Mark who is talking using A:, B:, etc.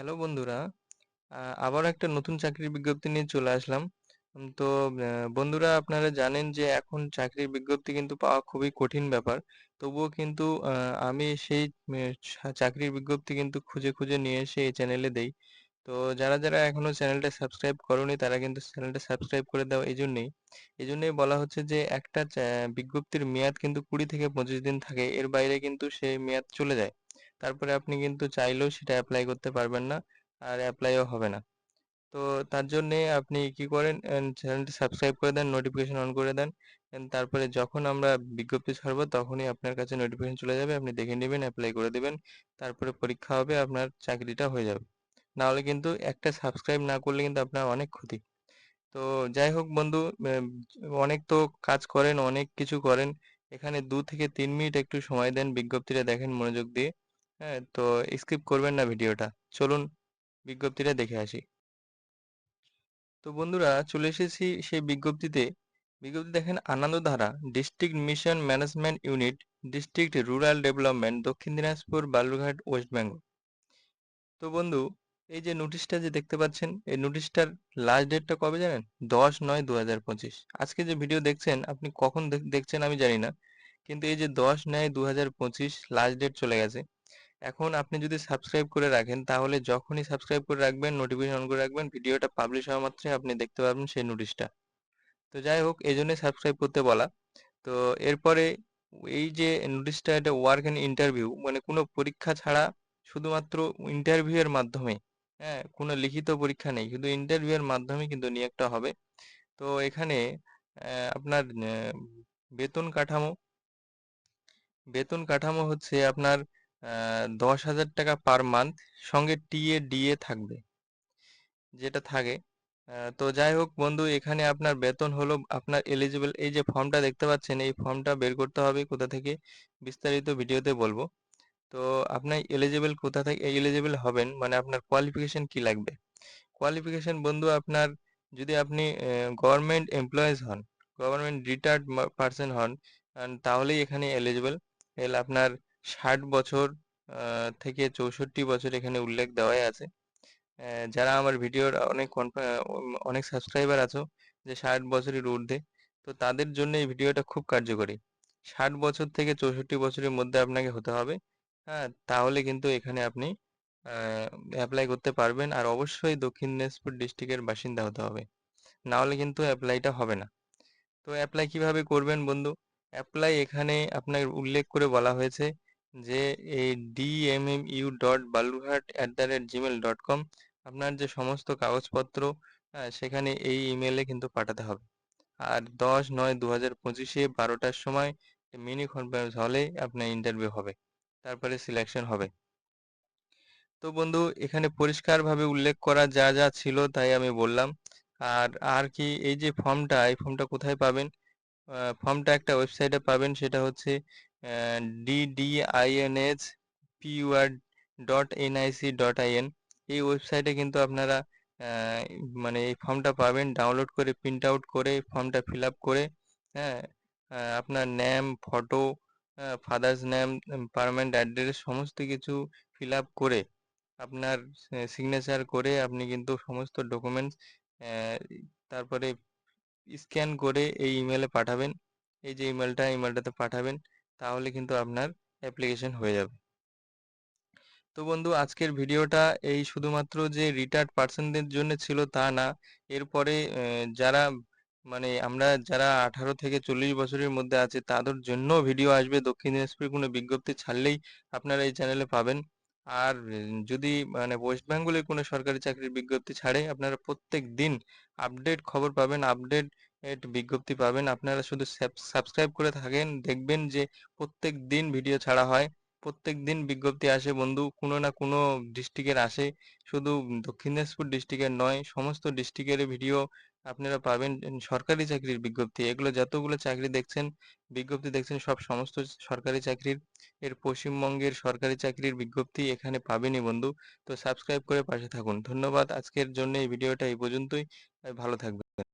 A: Hello বন্ধুরা আবার একটা নতুন চাকরির বিজ্ঞপ্তি নিয়ে চলে আসলাম। তো বন্ধুরা আপনারা জানেন যে এখন চাকরির বিজ্ঞপ্তি কিন্তু পাওয়া খুবই কঠিন ব্যাপার। তবুও কিন্তু আমি সেই চাকরির বিজ্ঞপ্তি কিন্তু খুঁজে খুঁজে নিয়ে এসে এই চ্যানেলে দেই। তো, যারা যারা এখনও চ্যানেলটা সাবস্ক্রাইব করোনি, তারা কিন্তু চ্যানেলটা সাবস্ক্রাইব করে দাও এই জন্যেই এই জন্যই বলা হচ্ছে যে একটা বিজ্ঞপ্তির মেয়াদ কিন্তু কুড়ি থেকে পঁচিশ দিন থাকে। এর বাইরে কিন্তু সেই মেয়াদ চলে যায়। তারপরে আপনি কিন্তু চাইলেও সেটা অ্যাপ্লাই করতে পারবেন না, আর অ্যাপ্লাইও হবে না। তো তার জন্যে আপনি কি করেন চ্যানেলটি সাবস্ক্রাইব করে দেন নোটিফিকেশন অন করে দেন তারপরে যখন আমরা বিজ্ঞপ্তি ছাড়বো তখনই আপনার কাছে নোটিফিকেশন চলে যাবে, আপনি দেখে নেবেন অ্যাপ্লাই করে দেবেন, তারপরে পরীক্ষা হবে, আপনার চাকরিটা হয়ে যাবে। না হলে কিন্তু একটা সাবস্ক্রাইব না করলে কিন্তু আপনার অনেক ক্ষতি। তো যাই হোক বন্ধু অনেক তো কাজ করেন, অনেক কিছু করেন, এখানে দু থেকে তিন মিনিট একটু সময় দেন বিজ্ঞপ্তিটা দেখেন মনোযোগ দিয়ে। হ্যাঁ তো স্কিপ করবেন না ভিডিওটা। চলুন বিজ্ঞপ্তিটা দেখে আসি। তো বন্ধুরা, চলে এসেছি সেই বিজ্ঞপ্তিতে। বিজ্ঞপ্তি দেখেন, Anandadhara district mission management unit district rural development Dakshin Dinajpur, Balurghat West Bengal তো বন্ধু, এই যে নোটিশটা যে দেখতে পাচ্ছেন, এই নোটিশটার লাস্ট ডেটটা কবে জানেন? দশ নয় দু হাজার পঁচিশ। আজকে যে ভিডিও দেখছেন, আপনি কখন দেখ- দেখছেন আমি জানি না। কিন্তু এই যে দশ নয় দু হাজার পঁচিশ লাস্ট ডেট চলে গেছে। এখন আপনি যদি সাবস্ক্রাইব করে রাখেন, তাহলে যখনই সাবস্ক্রাইব করে রাখবেন নোটিফিকেশন অন করে রাখবেন, ভিডিওটা পাবলিশ হওয়া মাত্রই আপনি দেখতে পাবেন সেই নোটিশটা তো যাই হোক এই জন্যই সাবস্ক্রাইব করতে বলা। তো এরপরে এই যে নোটিশটা এটা ওয়ার্ক অ্যান্ড ইন্টারভিউ মানে কোনো পরীক্ষা ছাড়া শুধুমাত্র ইন্টারভিউ এর মাধ্যমে হ্যাঁ কোনো লিখিত পরীক্ষা নেই, শুধু ইন্টারভিউ এর মাধ্যমে কিন্তু নিয়োগটা হবে। তো এখানে আপনার বেতন কাঠামো বেতন কাঠামো হচ্ছে আপনার দশ হাজার টাকা পার মান্থ সঙ্গে টিএ ডিএ থাকবে, যেটা থাকে। তো যাই হোক বন্ধু, এখানে আপনার বেতন হলো, আপনার এলিজিবল এই যে ফর্মটা দেখতে পাচ্ছেন, এই ফর্মটা বের করতে হবে কোথা থেকে বিস্তারিত ভিডিওতে বলব। তো আপনি এলিজিবল কোথা থেকে এলিজিবল হবেন মানে আপনার কোয়ালিফিকেশন কি লাগবে। কোয়ালিফিকেশন বন্ধু, আপনার যদি আপনি গভর্নমেন্ট এমপ্লয়িজ হন গভর্নমেন্ট রিটায়ার্ড পার্সন হন তাহলেই এখানে এলিজিবল এল আপনার ষাট বছর থেকে চৌষট্টি বছর এখানে উল্লেখ দেওয়াই আছে। যারা আমার ভিডিওর অনেক অনেক সাবস্ক্রাইবার আছো যে ষাট বছরের ঊর্ধ্বে, তো তাদের জন্য এই ভিডিওটা খুব কার্যকরী। ষাট বছর থেকে চৌষট্টি বছরের মধ্যে আপনাকে হতে হবে হ্যাঁ তাহলে কিন্তু এখানে আপনি অ্যাপ্লাই করতে পারবেন আর অবশ্যই দক্ষিণ দিনাজপুর ডিস্ট্রিক্টের বাসিন্দা হতে হবে। না হলে কিন্তু অ্যাপ্লাইটা হবে না। তো অ্যাপ্লাই কীভাবে করবেন বন্ধু? অ্যাপ্লাই এখানে আপনার উল্লেখ করে বলা হয়েছে যে এই DMMU dot Balurghat at the rate Gmail dot com আপনার যে সমস্ত কাগজপত্র সেখানে এই ইমেলে কিন্তু পাঠাতে হবে। আর দশ নয় দু হাজার পঁচিশে বারোটার সময় মিনি কনফারেন্স হলে আপনার ইন্টারভিউ হবে। তারপরে সিলেকশন হবে। তো বন্ধু, এখানে পরিষ্কারভাবে উল্লেখ করা যা যা ছিল তাই আমি বললাম। আর আর কি এই যে ফর্মটা এই ফর্মটা কোথায় পাবেন? ফর্মটা একটা ওয়েবসাইটে পাবেন, সেটা হচ্ছে DDINS PUR dot NIC dot IN এই ওয়েবসাইটে কিন্তু আপনারা মানে এই ফর্মটা পাবেন ডাউনলোড করে প্রিন্ট আউট করে, ফর্মটা ফিল আপ করে হ্যাঁ আপনার name photo father's name permanent address সমস্ত কিছু ফিল আপ করে, আপনার সিগনেচার করে আপনি কিন্তু সমস্ত ডকুমেন্টস তারপরে স্ক্যান করে এই ইমেলে পাঠাবেন। এই যে ইমেলটা ইমেলটাতে পাঠাবেন। তাহলে কিন্তু আপনার অ্যাপ্লিকেশন হয়ে যাবে। তো বন্ধু, আজকের ভিডিওটা এই শুধুমাত্র যে রিটায়ার্ড পার্সনদের জন্য ছিল তা না, এরপরে যারা মানে আমরা যারা আঠারো থেকে চল্লিশ বছরের মধ্যে আছে, তাদের জন্য ভিডিও আসবে। দক্ষিণ দিনাজপুরের কোনো বিজ্ঞপ্তি ছাড়লেই আপনারা এই চ্যানেলে পাবেন। আর যদি মানে ওয়েস্ট বেঙ্গলের কোনো সরকারি চাকরির বিজ্ঞপ্তি ছাড়ে, আপনারা প্রত্যেক দিন আপডেট খবর পাবেন। আপডেট বিজ্ঞপ্তি পাবেন। আপনারা শুধু সাবস্ক্রাইব করে থাকেন। দেখবেন যে প্রত্যেক দিন ভিডিও ছাড়া হয়। প্রত্যেক দিন বিজ্ঞপ্তি আসে বন্ধু। কোনো না কোনো ডিস্ট্রিক্টের আসে। শুধু দক্ষিণ দিনাজপুর ডিস্ট্রিক্টের নয়, সমস্ত ডিস্ট্রিক্টের ভিডিও আপনারা পাবেন। সরকারি চাকরির বিজ্ঞপ্তি। এগুলো যতগুলো চাকরি দেখছেন, বিজ্ঞপ্তি দেখছেন, সব সমস্ত সরকারি চাকরির। এর পশ্চিমবঙ্গের সরকারি চাকরির বিজ্ঞপ্তি এখানে পাবেনই বন্ধু। তো সাবস্ক্রাইব করে পাশে থাকুন। ধন্যবাদ। আজকের জন্য এই ভিডিওটা এই পর্যন্তই। ভালো থাকবেন।